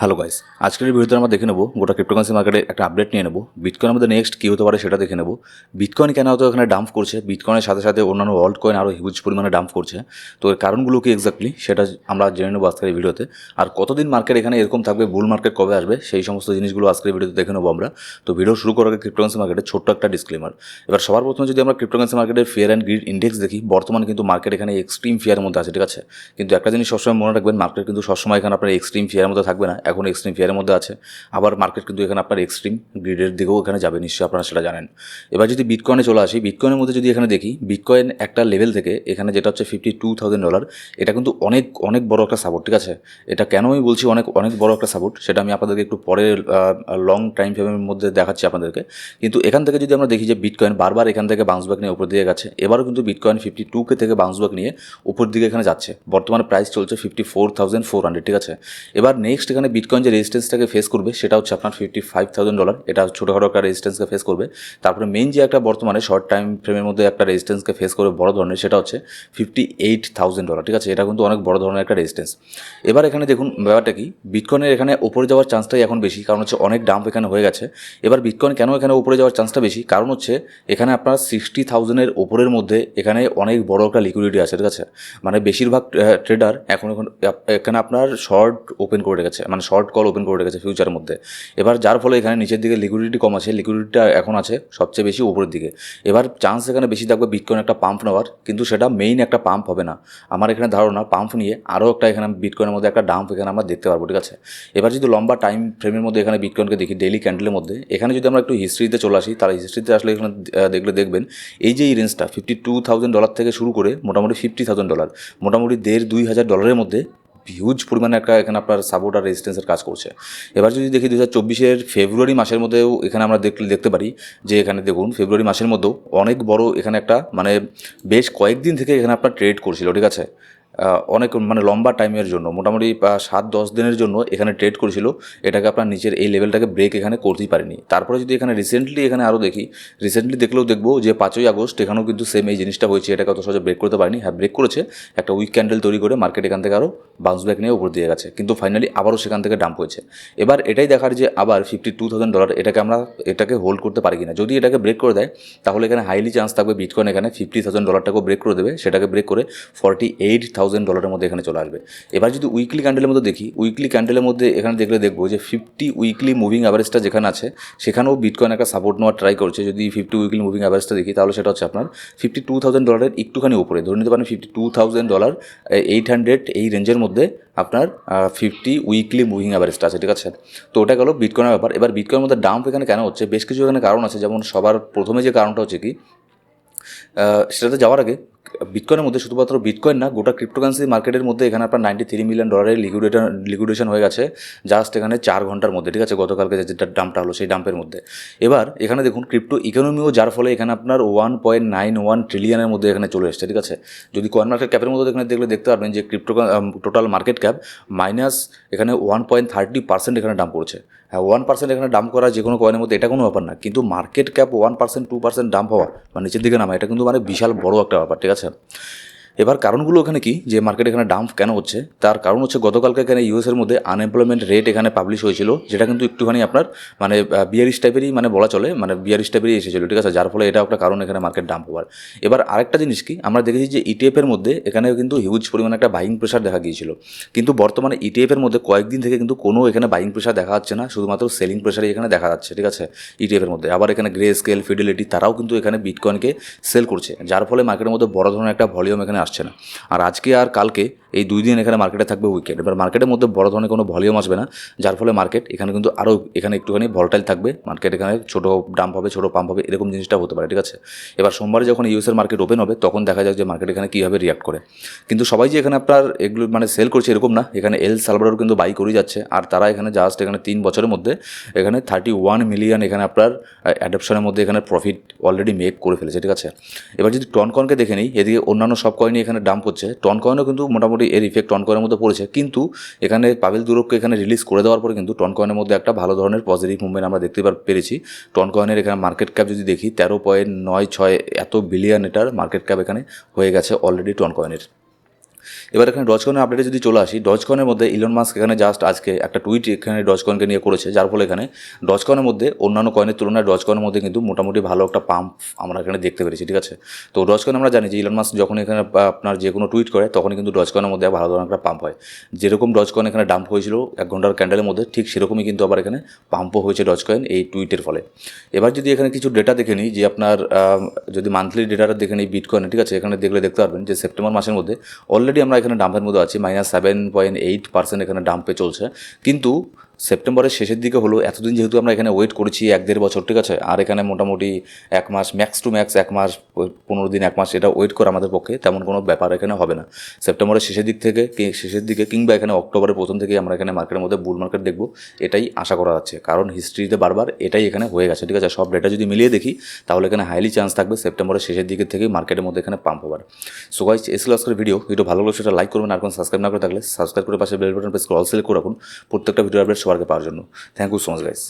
Hello guys আজকের ভিডিওতে আমরা দেখে নেব গোটা ক্রিপ্টোকারেন্সি মার্কেটে একটা আপডেট নিয়ে নেব। বিটকয়েন আমাদের নেক্সট কী হতে পারে সেটা দেখে নেব। বিটকয়েন কেন হয়তো এখানে ডাম্প করছে? বিটকয়েনের সাথে সাথে অন্যান্য ওয়ার্ল্ড কয়েন আরও হিউজ পরিমাণে ডাম্প করছে। তো এর কারণগুলো কি এক্স্যাক্টলি সেটা আমরা জেনে নেব আজকের ভিডিওতে। আর কতদিন মার্কেট এখানে এরকম থাকবে বুল মার্কেট কবে আসবে, সেই সমস্ত জিনিসগুলো আজকের ভিডিওতে দেখে নেব আমরা। তো ভিডিও শুরু করার আগে ক্রিপ্টোকারেন্সি মার্কেটে ছোট্ট একটা ডিসক্লেমার এবার সবার প্রথমে যদি আমরা ক্রিপ্টোকারেন্সি মার্কেটের ফিয়ার অ্যান্ড গ্রিড ইন্ডেক্স দেখি, বর্তমানে কিন্তু মার্কেট এখানে এক্সট্রিম ফিয়ারের মধ্যে আছে, ঠিক আছে? কিন্তু একটা জিনিস সবসময় মনে রাখবেন মার্কেট কিন্তু সবসময় এখানে আপনার এক্সট্রিম ফিয়ারের মধ্যে থাকবে না। এখন এক্সট্রিম ফিয়ারের মধ্যে আছে। আবার মার্কেট কিন্তু এখানে আপনার এক্সট্রিম গ্রিডের দিকেও এখানে যাবে, নিশ্চয়ই আপনারা সেটা জানেন। এবার যদি বিটকয়েনে চলে আসি বিটকয়েনের মধ্যে যদি এখানে দেখি বিটকয়েন একটা লেভেল থেকে এখানে যেটা হচ্ছে ফিফটি টু থাউজেন্ড ডলার এটা কিন্তু অনেক অনেক বড় একটা সাপোর্ট ঠিক আছে? এটা কেন আমি বলছি অনেক অনেক বড় একটা সাপোর্ট সেটা আমি আপনাদেরকে একটু পরে লং টাইম ফ্রেমের মধ্যে দেখাচ্ছি আপনাদেরকে। কিন্তু এখান থেকে যদি আমরা দেখি যে বিটকয়েন বারবার এখান থেকে বাউন্স ব্যাক নিয়ে উপর দিকে গেছে, এবারও কিন্তু বিটকয়েন ফিফটি টু কে থেকে বাউন্স ব্যাক নিয়ে উপর দিকে এখানে যাচ্ছে। বর্তমানে প্রাইস চলছে fifty four thousand four hundred ঠিক আছে? এবার নেক্সট এখানে বিটকয়েন যে রেজিস্টেন্সটাকে ফেস করবে, সেটা হচ্ছে আপনার ফিফটি ফাইভ থাউজেন্ড ডলার এটা ছোটোখাটো একটা রেজিস্টেন্সকে ফেস করবে। তারপরে মেন যে একটা বর্তমানে শর্ট টাইম ফ্রেমের মধ্যে একটা রেজিস্টেন্সকে ফেস করবে বড় ধরনের, সেটা হচ্ছে ফিফটি এইট থাউজেন্ড ডলার ঠিক আছে? এটা কিন্তু অনেক বড় ধরনের একটা রেজিস্টেন্স এবার এখানে দেখুন ব্যাপারটা কি? বিটকয়েনের এখানে উপরে যাওয়ার চান্সটাই এখন বেশি, কারণ হচ্ছে অনেক ডাম্প এখানে হয়ে গেছে। এবার বিটকয়েন কেন এখানে উপরে যাওয়ার চান্সটা বেশি? কারণ হচ্ছে এখানে আপনার সিক্সটি থাউজেন্ডের ওপরের মধ্যে এখানে অনেক বড় একটা লিকুইডিটি আছে, ঠিক আছে? মানে বেশিরভাগ ট্রেডার এখন এখন, এখানে আপনার শর্ট ওপেন করে রেখেছে মানে শর্ট কল ওপেন করে রেখেছে ফিউচারের মধ্যে। এবার যার ফলে এখানে নিচের দিকে লিকুইডিটি কম আছে লিকুইডিটিটা এখন আছে সবচেয়ে বেশি উপরের দিকে। এবার চান্স এখানে বেশি থাকবে বিটকয়েন একটা পাম্প নেওয়ার, কিন্তু সেটা মেইন একটা পাম্প হবে না। আমার এখানে ধারণা পাম্প নিয়ে আরও একটা এখানে বিটকয়েনের মধ্যে একটা ডাম্প এখানে আমরা দেখতে পারব, ঠিক আছে? এবার যদি লম্বা টাইম ফ্রেমের মধ্যে এখানে বিটকয়েনকে দেখি ডেইলি ক্যান্ডেলের মধ্যে, এখানে যদি আমরা একটু হিস্ট্রিতে চলে আসি, তাহলে হিস্ট্রিতে আসলে এখানে দেখলে দেখবেন, এই যে এই রেঞ্জটা ফিফটি টু থাউজেন্ড ডলার থেকে শুরু করে মোটামুটি ফিফটি থাউজেন্ড ডলার মোটামুটি দেড় দুই হাজার ডলারের মধ্যে হিউজ পরিমাণে একটা এখানে আপনার সাপোর্ট আর রেজিস্ট্যান্সের কাজ করছে। এবার যদি দেখি দু হাজার চব্বিশের ফেব্রুয়ারি মাসের মধ্যেও এখানে আমরা দেখলে, দেখতে পারি যে এখানে দেখুন ফেব্রুয়ারি মাসের মধ্যেও অনেক বড় এখানে একটা মানে বেশ কয়েকদিন থেকে এখানে আপনার ট্রেড করছিল, ঠিক আছে? অনেক মানে লম্বা টাইমের জন্য, মোটামুটি সাত দশ দিনের জন্য এখানে ট্রেড করেছিল। এটাকে আপনার নিচের এই লেভেলটাকে ব্রেক এখানে করতেই পারেনি। তারপরে যদি এখানে রিসেন্টলি এখানে আরও দেখি রিসেন্টলি দেখলেও দেখব যে পাঁচই আগস্ট এখানেও কিন্তু সেম এই জিনিসটা হয়েছে, এটাকে অত সহজে ব্রেক করতে পারেনি। হ্যাঁ ব্রেক করেছে, একটা উইক ক্যান্ডেল তৈরি করে মার্কেট এখান থেকে আরও বাউন্স ব্যাক নিয়ে উপর দিয়ে গেছে। কিন্তু ফাইনালি আবারও সেখান থেকে ডাম্প হয়েছে। এবার এটাই দেখার যে আবার ফিফটি টু থাউজেন্ড ডলার এটাকে আমরা, এটাকে হোল্ড করতে পারি কিনা। যদি এটাকে ব্রেক করে দেয়, তাহলে এখানে হাইলি চান্স থাকবে বিটকয়েন এখানে ফিফটি থাউজেন্ড ডলারটাকেও ব্রেক করে দেবে। সেটাকে ব্রেক করে ফর্টি এইট ডলারের মধ্যে এখানে চলে আসবে। এবার যদি উইকলি ক্যান্ডেলের মধ্যে দেখি উইকলি ক্যান্ডেলের মধ্যে এখানে দেখলে দেখব যে ফিফটি উইকলি মুভিং অ্যাভারেজটা যেখানে আছে, সেখানেও বিটকয়েন একটা সাপোর্ট নেওয়ার ট্রাই করছে। যদি ফিফটি উইকলি মুভিং অ্যাভারেজটা দেখি, তাহলে সেটা হচ্ছে আপনার ফিফটি টু থাউজেন্ড ডলারের একটুখানি উপরে। ধরে নিতে পারেন fifty two thousand dollar eight hundred এই রেঞ্জের মধ্যে আপনার ফিফটি উইকলি মুভিং অ্যাভারেজটা আছে, ঠিক আছে? তো ওটা গেল বিটকয়েনের ব্যাপার। এবার বিটকয়েনের মধ্যে ডাম্প এখানে কেন হচ্ছে? বেশ কিছু এখানে কারণ আছে। যেমন সবার প্রথমে যে কারণটা হচ্ছে কি সেটাতে যাওয়ার আগে বিটকয়েনের মধ্যে শুধুমাত্র বিটকয়েন না, গোটা ক্রিপ্টোকারেন্সি মার্কেটের মধ্যে এখানে আপনার নাইনটি থ্রি মিলিয়ন ডলারের লিকুইডেশন লিকুইডেশন হয়ে গেছে জাস্ট এখানে চার ঘণ্টার মধ্যে, ঠিক আছে? গতকালকে যে ডাম্পটা হলো, সেই ডাম্পের মধ্যে। এবার এখানে দেখুন ক্রিপ্টো ইকোনমিও যার ফলে এখানে আপনার ওয়ান পয়েন্ট নাইন ওয়ান ট্রিলিয়নের মধ্যে এখানে চলে এসেছে, ঠিক আছে? যদি কয়েন মার্কেট ক্যাপের মধ্যে এখানে দেখলে দেখতে পারবেন যে crypto total market cap minus এখানে ওয়ান পয়েন্ট থার্টি পার্সেন্ট এখানে ডাম্প করেছে। হ্যাঁ ওয়ান পার্সেন্ট এখানে ডাম্প করা যে কোনো কয়েনের মধ্যে, এটা কোনো ব্যাপার না। কিন্তু market cap one percent two percent dump হওয়া বা নিচের দিকে নামা, এটা কিন্তু মানে বিশাল বড় একটা ব্যাপার ঠিক আছে? এবার কারণগুলো এখানে কি? যে মার্কেট এখানে ডাম্প কেন হচ্ছে? তার কারণ হচ্ছে গতকালকে এখানে ইউএসের মধ্যে আনএমপ্লয়মেন্ট রেট এখানে পাবলিশ হয়েছিল, যেটা কিন্তু একটুখানি আপনার মানে বিয়ারিশ টাইপেরই মানে বলা চলে মানে বিয়ারিশ টাইপেরই এসেছিল, ঠিক আছে? যার ফলে এটা একটা কারণ এখানে মার্কেট ডাম্প হওয়ার। এবার আরেকটা জিনিস কি? আমরা দেখেছি যে ইটিএফের মধ্যে এখানেও কিন্তু হিউজ পরিমাণে একটা বাইং প্রেশার দেখা গিয়েছিল। কিন্তু বর্তমানে ইটিএফের মধ্যে কয়েকদিন থেকে কিন্তু কোনো এখানে বাইং প্রেশার দেখা যাচ্ছে না, শুধুমাত্র সেলিং প্রেশারই এখানে দেখা যাচ্ছে, ঠিক আছে? ইটিএফের মধ্যে। আবার এখানে গ্রে স্কেল ফিডিলিটি তারাও কিন্তু এখানে বিটকয়েনকে সেল করছে, যার ফলে মার্কেটের মধ্যে বড় ধরনের একটা ভলিউম এখানে আসছে না। আর আজকে আর কালকে এই দুই দিন এখানে মার্কেটে থাকবে উইকেন্ড এবার মার্কেটের মধ্যে বড় ধরনের কোনো ভলিউম আসবে না, যার ফলে মার্কেট এখানে কিন্তু আরও এখানে একটুখানি ভলটাইল থাকবে। মার্কেট এখানে ছোটো ডাম্প হবে, ছোটো পাম্প হবে, এরকম জিনিসটা হতে পারে, ঠিক আছে? এবার সোমবারে যখন ইউএসের মার্কেট ওপেন হবে, তখন দেখা যাক যে মার্কেট এখানে কীভাবে রিয়াক্ট করে। কিন্তু সবাই যে এখানে আপনার এগুলো মানে সেল করছে এরকম না। এখানে এল সালভারও কিন্তু বাই করেই যাচ্ছে। আর তারা এখানে জাস্ট এখানে তিন বছরের মধ্যে এখানে থার্টি ওয়ান মিলিয়ন এখানে আপনার অ্যাডপশনের মধ্যে এখানে প্রফিট অলরেডি মেক করে ফেলেছে, ঠিক আছে? এবার যদি টনকনকে দেখে নিই, এদিকে অন্যান্য সব কয়েনই এখানে ডাম্প করছে। টন কয়েনও কিন্তু মোটামুটি এর ইফেক্ট টন কয়েনের মধ্যে পড়েছে। কিন্তু এখানে পাবেল দুরককে এখানে রিলিজ করে দেওয়ার পরে কিন্তু টন কয়েনের মধ্যে একটা ভালো ধরনের পজিটিভ মুভমেন্ট আমরা দেখতে পার- পেরেছি। টন কয়েনের এখানে মার্কেট ক্যাপ যদি দেখি, তেরো পয়েন্ট নয় ছয় এত বিলিয়ন এটার মার্কেট ক্যাপ এখানে হয়ে গেছে অলরেডি টন কয়েনের এবার এখানে ডজকনের আপডেটে যদি চলে আসি ডজকনের মধ্যে ইলন মাস্ক এখানে জাস্ট আজকে একটা টুইট এখানে ডজকনকে নিয়ে করেছে, যার ফলে এখানে ডজকনের মধ্যে অন্যান্য কয়েনের তুলনায় ডজকনের মধ্যে কিন্তু মোটামুটি ভালো একটা পাম্প আমরা এখানে দেখতে পেরেছি, ঠিক আছে? তো ডজকন আমরা জানি যে ইলন মাস্ক যখন এখানে আপনার যে কোনো টুইট করে, তখনই কিন্তু ডজকনের মধ্যে ভালো ধরনের একটা পাম্প হয়। যেরকম ডজকয়েন এখানে ডাম্প হয়েছিল, এক ঘণ্টার ক্যান্ডেলের মধ্যে, ঠিক সেরকমই কিন্তু আবার এখানে পাম্পও হয়েছে ডজকয়েন এই টুইটের ফলে। এবার যদি এখানে কিছু ডেটা দেখে নিই, যে আপনার যদি মান্থলি ডেটাটা দেখে নিই বিটকয়েনে ঠিক আছে? এখানে দেখলে দেখতে পারবেন যে সেপ্টেম্বর মাসের মধ্যে অলরেডি আমরা এখানে ডাম্পের মধ্যে আছি minus seven point eight percent এখানে ডাম্পে চলছে। কিন্তু সেপ্টেম্বরের শেষের দিকে হলো, এতদিন যেহেতু আমরা এখানে ওয়েট করেছি এক দেড় বছর, ঠিক আছে? আর এখানে মোটামুটি এক মাস ম্যাক্স টু ম্যাক্স এক মাস পনেরো দিন, এক মাস এটা ওয়েট করা আমাদের পক্ষে তেমন কোনো ব্যাপার এখানে হবে না। সেপ্টেম্বরের শেষের দিক থেকে শেষের দিকে কিংবা এখানে অক্টোবরের প্রথম থেকেই আমরা এখানে মার্কেটের মধ্যে বুল মার্কেট দেখব, এটাই আশা করা যাচ্ছে। কারণ হিস্ট্রিতে বারবার এটাই এখানে হয়ে গেছে, ঠিক আছে? সব ডেটা যদি মিলিয়ে দেখি, তাহলে এখানে হাইলি চান্স থাকবে সেপ্টেম্বরের শেষের দিকে থেকেই মার্কেটের মধ্যে এখানে পাম্প হবার। সো গাইস এসএল আজকের ভিডিও ভিডিও ভালো লাগলে সেটা লাইক করবেন, আর কোনো সাবস্ক্রাইব না করে থাকলে সাবস্ক্রাইব করে পাশে বেল বাটন প্রেস করে অল সিলেক্ট করে রাখুন। প্রত্যেকটা ভিডিও আপডেট সবার আগে পাওয়ার জন্য thank you so much guys